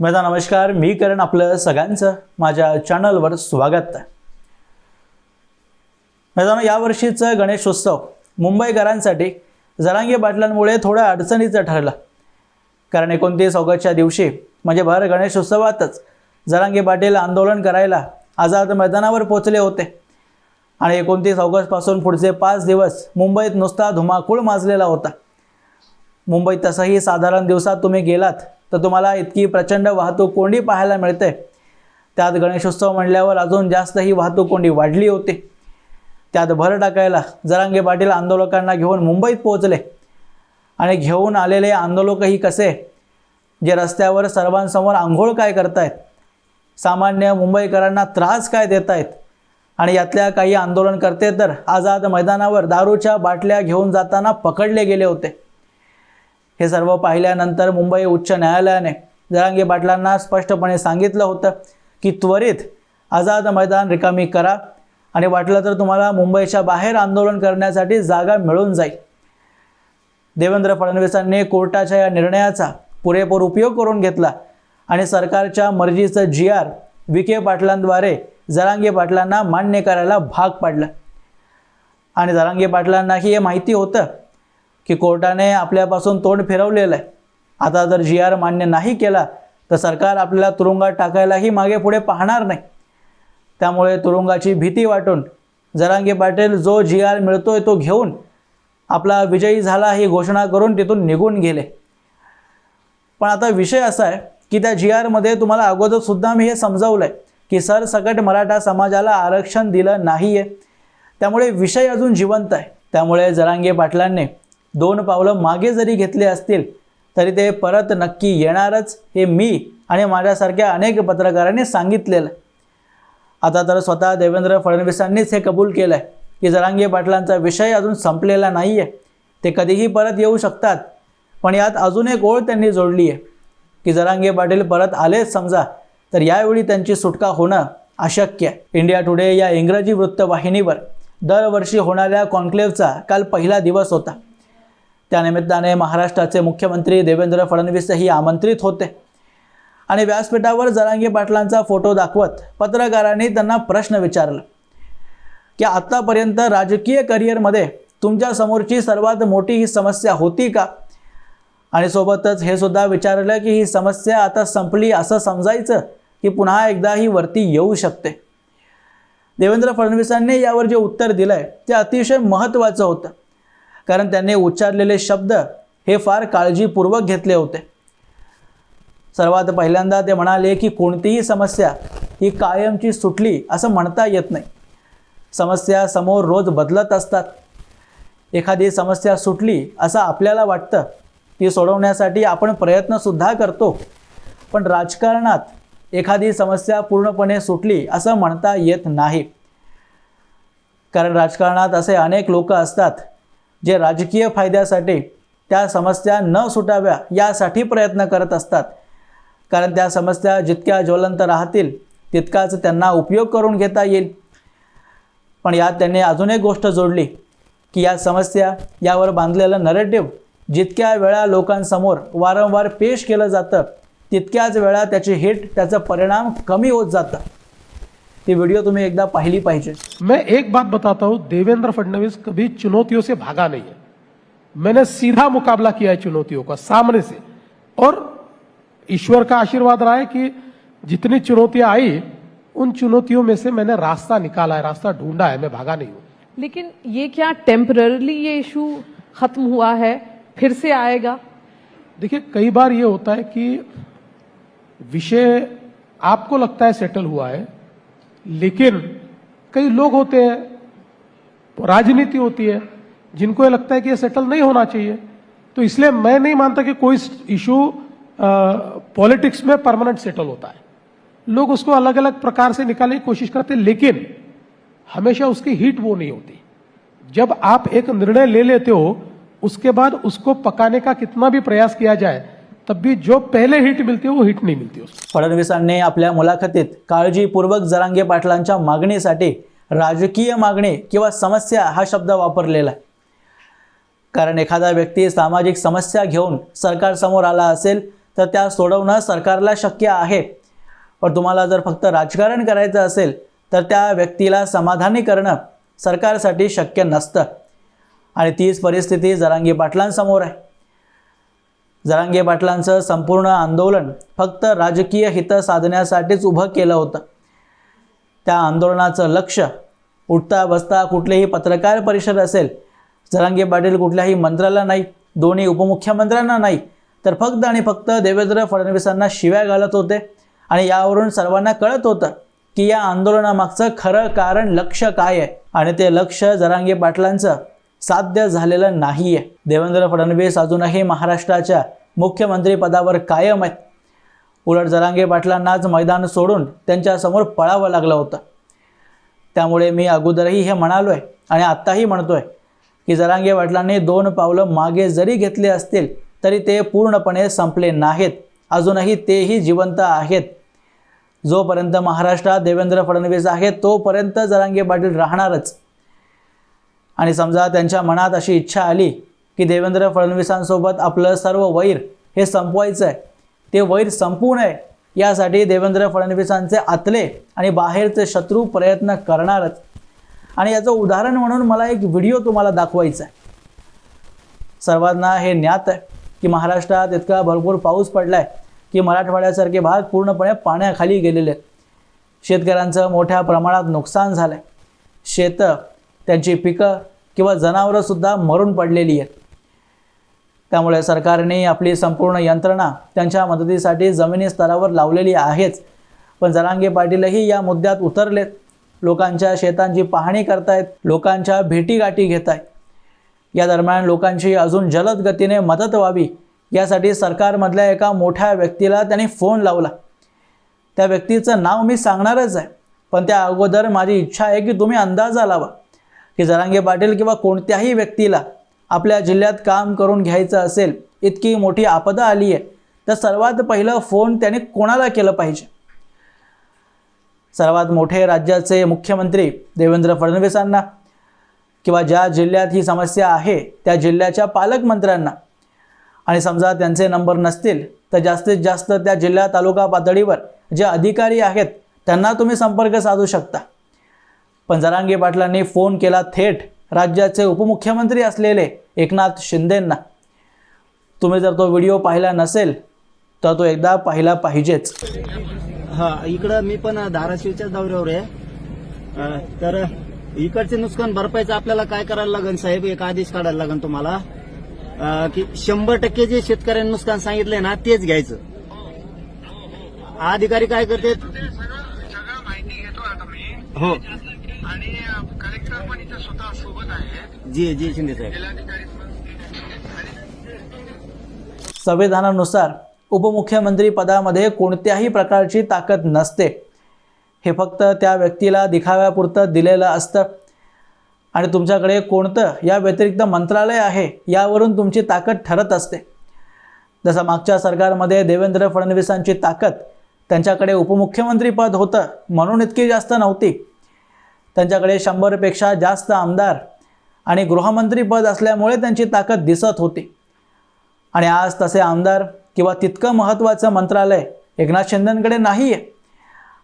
माझा नमस्कार मी करण आपलं सगळ्यांचं माझ्या चॅनलवर स्वागत. आहे मैदान यावर्षीचं गणेशोत्सव मुंबईकरांसाठी जरांगी बाटल्यांमुळे थोडं अडचणीचं ठरलं. कारण एकोणतीस ऑगस्टच्या दिवशी म्हणजे भर गणेशोत्सवातच जरांगी पाटील आंदोलन करायला आझाद मैदानावर पोचले होते. आणि एकोणतीस ऑगस्टपासून पुढचे पाच दिवस मुंबईत नुसता धुमाकूळ माजलेला होता. मुंबईत तसंही साधारण दिवसात तुम्ही गेलात तर तुम्हाला इतकी प्रचंड वाहतूक कोंडी पाहायला मिळते. त्यात गणेशोत्सव म्हणल्यावर अजून जास्त ही वाहतूक कोंडी वाढली होती. त्यात भर टाकायला जरांगे पाटील आंदोलकांना घेऊन मुंबईत पोहोचले. आणि घेऊन आलेले आंदोलकही कसे? जे रस्त्यावर सर्वांसमोर आंघोळ काय करतायत? सामान्य मुंबईकरांना त्रास काय देत आहेत आणि यातल्या काही आंदोलनकर्ते तर आझाद मैदानावर दारूच्या बाटल्या घेऊन जाताना पकडले गेले होते. हे सर्व पाहिल्यानंतर मुंबई उच्च न्यायालयाने जरांगे पाटलांना स्पष्टपणे सांगितलं होतं की त्वरित आझाद मैदान रिकामी करा आणि वाटलं तर तुम्हाला मुंबईच्या बाहेर आंदोलन करण्यासाठी जागा मिळून जाईल. देवेंद्र फडणवीसांनी कोर्टाच्या या निर्णयाचा पुरेपूर उपयोग करून घेतला आणि सरकारच्या मर्जीचं जी आर विखे पाटलांद्वारे जरांगे पाटलांना मान्य करायला भाग पाडलं. आणि जरांगे पाटलांनाही हे माहिती होतं की कोर्टाने आपल्यापासून तोंड फिरवलेलं आहे. आता जर जी आर मान्य नाही केला तर सरकार आपल्याला तुरुंगात टाकायलाही मागे पुढे पाहणार नाही. त्यामुळे तुरुंगाची भीती वाटून जरांगे पाटील जो जी आर मिळतोय तो घेऊन आपला विजयी झाला ही घोषणा करून तिथून निघून गेले. पण आता विषय असा आहे की त्या जी आरमध्ये तुम्हाला अगोदरसुद्धा मी हे समजावलं आहे की सरसकट मराठा समाजाला आरक्षण दिलं नाही आहे त्यामुळे विषय अजून जिवंत आहे. त्यामुळे जरांगे पाटलांनी दोन पावलं मागे जरी घेतले असतील तरी ते परत नक्की येणारच हे मी आणि माझ्यासारख्या अनेक पत्रकारांनी सांगितलेलं आहे. आता तर स्वतः देवेंद्र फडणवीसांनीच हे कबूल केलं आहे की जरांगी पाटलांचा विषय अजून संपलेला नाही आहे ते कधीही परत येऊ शकतात पण यात अजून एक ओळ त्यांनी जोडली आहे की जरांगे पाटील परत आलेच समजा तर यावेळी त्यांची सुटका होणं अशक्य आहे. इंडिया टुडे या इंग्रजी वृत्तवाहिनीवर दरवर्षी होणाऱ्या कॉन्क्लेव्हचा काल पहिला दिवस होता. त्यानिमित्ताने महाराष्ट्राचे मुख्यमंत्री देवेंद्र फडणवीसही आमंत्रित होते. आणि व्यासपीठावर जरांगी पाटलांचा फोटो दाखवत पत्रकारांनी त्यांना प्रश्न विचारला की आत्तापर्यंत राजकीय करिअरमध्ये तुमच्या समोरची सर्वात मोठी ही समस्या होती का? आणि सोबतच हे सुद्धा विचारलं की ही समस्या आता संपली असं समजायचं की पुन्हा एकदा ही वरती येऊ शकते? देवेंद्र फडणवीसांनी यावर जे उत्तर दिलं आहे ते अतिशय महत्त्वाचं होतं. कारण त्यांनी उच्चारलेले शब्द हे फार काळजीपूर्वक घेतले होते. सर्वात पहिल्यांदा ते म्हणाले की कोणतीही समस्या ही कायमची सुटली असं म्हणता येत नाही. समस्या समोर रोज बदलत असतात. एखादी समस्या सुटली असं आपल्याला वाटतं ती सोडवण्यासाठी आपण प्रयत्नसुद्धा करतो. पण राजकारणात एखादी समस्या पूर्णपणे सुटली असं म्हणता येत नाही. कारण राजकारणात असे अनेक लोक असतात जे राजकीय फायद्यासाठी त्या समस्या न सुटाव्या यासाठी प्रयत्न करत असतात. कारण त्या समस्या जितक्या ज्वलंत राहतील तितकाच त्यांना उपयोग करून घेता येईल. पण यात त्यांनी अजून एक गोष्ट जोडली की या समस्या यावर बांधलेलं नरेटिव्ह जितक्या वेळा लोकांसमोर वारंवार पेश केलं जातं तितक्याच वेळा त्याची हिट त्याचा परिणाम कमी होत जातं. ती व्हिडिओ तुम्ही एकदा पाहिली पाहिजे। मैं एक बात बताता हूँ देवेंद्र फडणवीस कभी चुनौतियों से भागा नहीं है। मैंने सीधा मुकाबला किया है चुनौतियों का सामने से। और ईश्वर का आशीर्वाद रहा है कि जितनी चुनौतियाँ आई उन चुनौतियों में से मैंने रास्ता निकाला है रास्ता ढूंढा है मैं भागा नहीं हूँ। लेकिन ये क्या टेम्पररली ये इशू खत्म हुआ है फिर से आएगा? देखिए कई बार ये होता है कि विषय आपको लगता है सेटल हुआ है लेकिन कई लोग होते हैं, राजनीति होती है, जिनको ये लगता है कि ये सेटल नहीं होना चाहिए। तो इसलिए मैं नहीं मानता कि कोई इशू पॉलिटिक्स में परमानेंट सेटल होता है। लोग उसको अलग अलग प्रकार से निकालने की कोशिश करते हैं, लेकिन हमेशा उसकी हिट वो नहीं होती। जब आप एक निर्णय ले लेते हो, उसके बाद उसको पकाने का कितना भी प्रयास किया जाए तब भी जो पहले हिट मिलती है वो हिट नहीं मिलती फडणवीसांनी आपल्या मुलाखतीत काळजीपूर्वक जरांगे पाटलांच्या मागणीसाठी राजकीय मागणी किंवा समस्या हा शब्द वापरलेला आहे. कारण एखादा व्यक्ती सामाजिक समस्या घेऊन सरकारसमोर आला असेल तर त्या सोडवणं सरकारला शक्य आहे. पण तुम्हाला जर फक्त राजकारण करायचं असेल तर त्या व्यक्तीला समाधानी करणं सरकारसाठी शक्य नसतं. आणि तीच परिस्थिती जरांगी पाटलांसमोर आहे. जरांगे पाटलांचं संपूर्ण आंदोलन फक्त राजकीय हित साधण्यासाठीच उभं केलं होतं. त्या आंदोलनाचं लक्ष उठता बसता कुठलीही पत्रकार परिषद असेल जरांगे पाटील कुठल्याही मंत्र्याला नाही दोन्ही उपमुख्यमंत्र्यांना नाही तर फक्त आणि फक्त देवेंद्र फडणवीसांना शिव्या घालत होते. आणि यावरून सर्वांना कळत होतं की या आंदोलनामागचं खरं कारण लक्ष काय आहे. आणि ते लक्ष जरांगे पाटलांचं साध्य झालेलं नाही आहे देवेंद्र फडणवीस अजूनही महाराष्ट्राच्या मुख्यमंत्री पदावर कायम आहेत. उलट जरांगे पाटलांनाच मैदान सोडून त्यांच्यासमोर पळावं लागलं होतं. त्यामुळे मी अगोदरही हे म्हणालो आहे आणि आत्ताही म्हणतोय की जरांगे पाटलांनी दोन पावलं मागे जरी घेतले असतील तरी ते पूर्णपणे संपले नाहीत. अजूनही तेही जिवंत आहेत. जोपर्यंत महाराष्ट्रात देवेंद्र फडणवीस आहेत तोपर्यंत जरांगे पाटील राहणारच. आणि समजा त्यांच्या मनात अशी इच्छा आली की देवेंद्र फडणवीसांसोबत आपलं सर्व वैर हे संपवायचं आहे ते वैर संपू नये यासाठी देवेंद्र फडणवीसांचे आतले आणि बाहेरचे शत्रू प्रयत्न करणारच. आणि याचं उदाहरण म्हणून मला एक व्हिडिओ तुम्हाला दाखवायचा आहे सर्वांना हे ज्ञात आहे की महाराष्ट्रात इतका भरपूर पाऊस पडला आहे की मराठवाड्यासारखे भाग पूर्णपणे पाण्याखाली गेलेले आहेत. शेतकऱ्यांचं मोठ्या प्रमाणात नुकसान झालं आहे शेतं त्यांची पिकं किंवा जनावरंसुद्धा मरून पडलेली आहेत. त्यामुळे सरकारने आपली संपूर्ण यंत्रणा त्यांच्या मदतीसाठी जमिनी स्तरावर लावलेली आहेच. पण जरांगे पाटीलही या मुद्द्यात उतरलेत. लोकांच्या शेतांची पाहणी करतायत. लोकांच्या भेटीगाठी घेत आहेत या दरम्यान लोकांची अजून जलद गतीने मदत व्हावी यासाठी सरकारमधल्या एका मोठ्या व्यक्तीला त्यांनी फोन लावला. त्या व्यक्तीचं नाव मी सांगणारच आहे. पण त्या अगोदर माझी इच्छा आहे की तुम्ही अंदाजा लावा. की जरांगे पाटील किंवा कोणत्याही व्यक्तीला आपल्या जिल्ह्यात काम करून घ्यायचं असेल इतकी मोठी आपदा आली आहे तर सर्वात पहिलं फोन त्याने कोणाला केलं पाहिजे? सर्वात मोठे राज्याचे मुख्यमंत्री देवेंद्र फडणवीसांना किंवा ज्या जिल्ह्यात ही समस्या आहे त्या जिल्ह्याच्या पालकमंत्र्यांना. आणि समजा त्यांचे नंबर नसतील तर जास्तीत जास्त त्या जिल्हा तालुका पातळीवर जे अधिकारी आहेत त्यांना तुम्ही संपर्क साधू शकता. पण जरांगे पाटलांनी फोन केला थेट राज्याचे उपमुख्यमंत्री असलेले एकनाथ शिंदेंना. तुम्ही जर तो व्हिडिओ पाहिला नसेल तर तो एकदा पाहिला पाहिजेच. हा इकडं मी पण धाराशिवच्याच दौऱ्यावर आहे. तर इकडचे नुकसान भरपाईचं आपल्याला काय करायला लागेल साहेब? एक आदेश काढायला लागेल तुम्हाला. की शंभर टक्के जे शेतकऱ्यांनी नुकसान सांगितलंय ना तेच घ्यायचं. अधिकारी काय करते सगळं माहिती घेतो आता मी. हो. आणि कलेक्टर पण इथे स्वतः सोबत आहेत. जी जी शिंदे साहेब. संविधानानुसार उपमुख्यमंत्री पदामध्ये कोणत्याही प्रकारची ताकद नसते. हे फक्त त्या व्यक्तीला दिखाव्यापुरतं दिलेलं असतं. आणि तुमच्याकडे कोणतं या व्यतिरिक्त मंत्रालय आहे यावरून तुमची ताकद ठरत असते. जसं मागच्या सरकारमध्ये देवेंद्र फडणवीसांची ताकद त्यांच्याकडे उपमुख्यमंत्री पद होतं म्हणून इतकी जास्त नव्हती. त्यांच्याकडे शंभरपेक्षा जास्त आमदार आणि गृहमंत्री पद असल्यामुळे त्यांची ताकद दिसत होती. आणि आज तसे आमदार किंवा तितकं महत्त्वाचं मंत्रालय एकनाथ शिंदेंकडे नाही आहे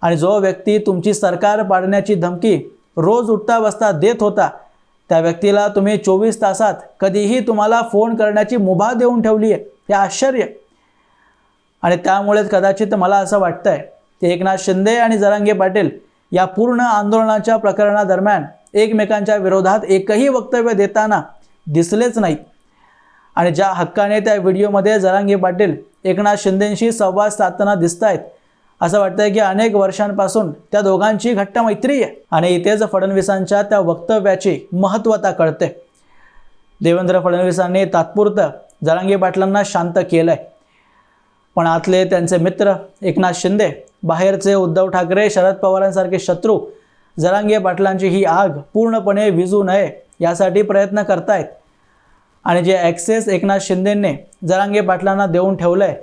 आणि जो व्यक्ती तुमची सरकार पाडण्याची धमकी रोज उठता बसता देत होता त्या व्यक्तीला तुम्ही चोवीस तासात कधीही तुम्हाला फोन करण्याची मुभा देऊन ठेवली आहे हे आश्चर्य. आणि त्यामुळेच कदाचित मला असं वाटतंय की एकनाथ शिंदे आणि जरांगे पाटील या पूर्ण आंदोलनाच्या प्रकरणादरम्यान एकमेकांच्या विरोधात एकही वक्तव्य देताना दिसलेच नाहीत. आणि ज्या हक्काने त्या व्हिडिओमध्ये जरांगी पाटील एकनाथ शिंदेंशी संवाद साधताना दिसत आहेत असं वाटतंय की अनेक वर्षांपासून त्या दोघांची घट्ट मैत्री आहे आणि इथेच फडणवीसांच्या त्या वक्तव्याची महत्त्वता कळते. देवेंद्र फडणवीसांनी तात्पुरतं जरांगी पाटलांना शांत केलंय. पण आतले त्यांचे मित्र एकनाथ शिंदे बाहेरचे उद्धव ठाकरे शरद पवारांसारखे शत्रू जरांगे पाटलांची ही आग पूर्णपणे विजू नये यासाठी प्रयत्न करतायत. आणि जे ॲक्सेस एकनाथ शिंदेंनी जरांगे पाटलांना देऊन ठेवलं आहे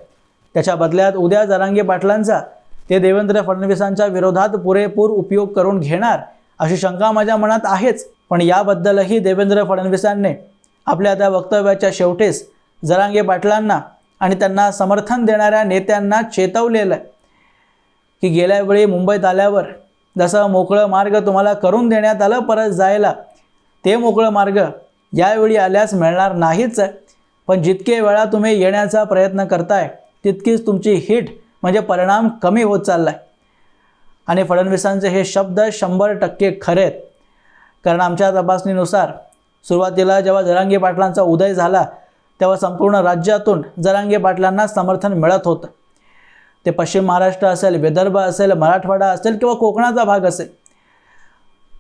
त्याच्या बदल्यात उद्या जरांगे पाटलांचा ते देवेंद्र फडणवीसांच्या विरोधात पुरेपूर उपयोग करून घेणार अशी शंका माझ्या मनात आहेच. पण याबद्दलही देवेंद्र फडणवीसांनी आपल्या त्या वक्तव्याच्या शेवटीस जरांगे पाटलांना आणि त्यांना समर्थन देणाऱ्या नेत्यांना चेतवलेलं आहे. की गेल्या वेळी मुंबईत आल्यावर जसं मोकळं मार्ग तुम्हाला करून देण्यात आलं परत जायला. ते मोकळं मार्ग यावेळी आल्यास मिळणार नाहीच. आहे पण जितके वेळा तुम्ही येण्याचा प्रयत्न करताय तितकीच तुमची हिट म्हणजे परिणाम कमी होत चालला आहे आणि फडणवीसांचे हे शब्द शंभर टक्के खरे आहेत. कारण आमच्या तपासणीनुसार सुरुवातीला जेव्हा जरांगे पाटलांचा उदय झाला तेव्हा संपूर्ण राज्यातून जरांगे पाटलांना समर्थन मिळत होतं. ते पश्चिम महाराष्ट्र असेल विदर्भ असेल मराठवाडा असेल किंवा कोकणाचा भाग असेल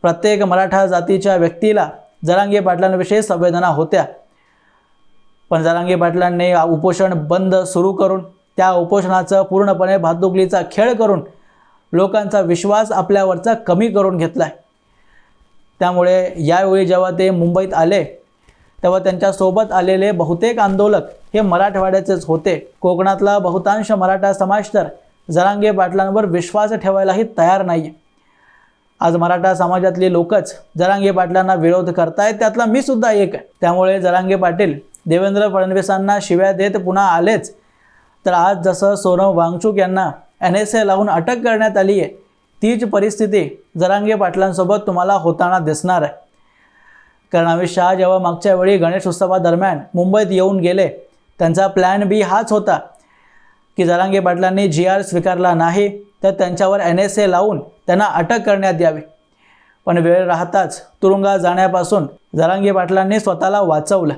प्रत्येक मराठा जातीच्या व्यक्तीला जरांगे पाटलांविषयी संवेदना होत्या. पण जरांगे पाटलांनी उपोषण बंद सुरू करून त्या उपोषणाचं पूर्णपणे भातुकलीचा खेळ करून लोकांचा विश्वास आपल्यावरचा कमी करून घेतला आहे त्यामुळे यावेळी जेव्हा ते मुंबईत आले तेव्हा त्यांच्यासोबत आलेले बहुतेक आंदोलक हे मराठवाड्याचेच होते. कोकणातला बहुतांश मराठा समाज तर जरांगे पाटलांवर विश्वास ठेवायलाही तयार नाही आज मराठा समाजातली लोकच जरांगे पाटलांना विरोध करतायत त्यातला मी सुद्धा एक त्यामुळे जरांगे पाटील देवेंद्र फडणवीसांना शिव्या देत पुन्हा आलेच. तर आज जसं सोनम वांगचूक यांना एन एस ए लावून अटक करण्यात आली आहे तीच परिस्थिती जरांगे पाटलांसोबत तुम्हाला होताना दिसणार आहे. कारण अमित शहा जेव्हा मागच्या वेळी गणेश उत्सवादरम्यान मुंबईत येऊन गेले त्यांचा प्लॅन बी हाच होता की जरांगे पाटलांनी जी आर स्वीकारला नाही तर त्यांच्यावर एन एस ए लावून त्यांना अटक करण्यात यावी. पण वेळ राहताच तुरुंगात जाण्यापासून जरांगे पाटलांनी स्वतःला वाचवलं.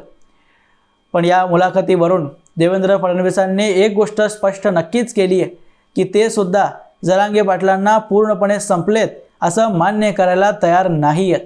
पण या मुलाखतीवरून देवेंद्र फडणवीसांनी एक गोष्ट स्पष्ट नक्कीच केली आहे की ते सुद्धा जरांगे पाटलांना पूर्णपणे संपलेत असं मान्य करायला तयार नाही आहेत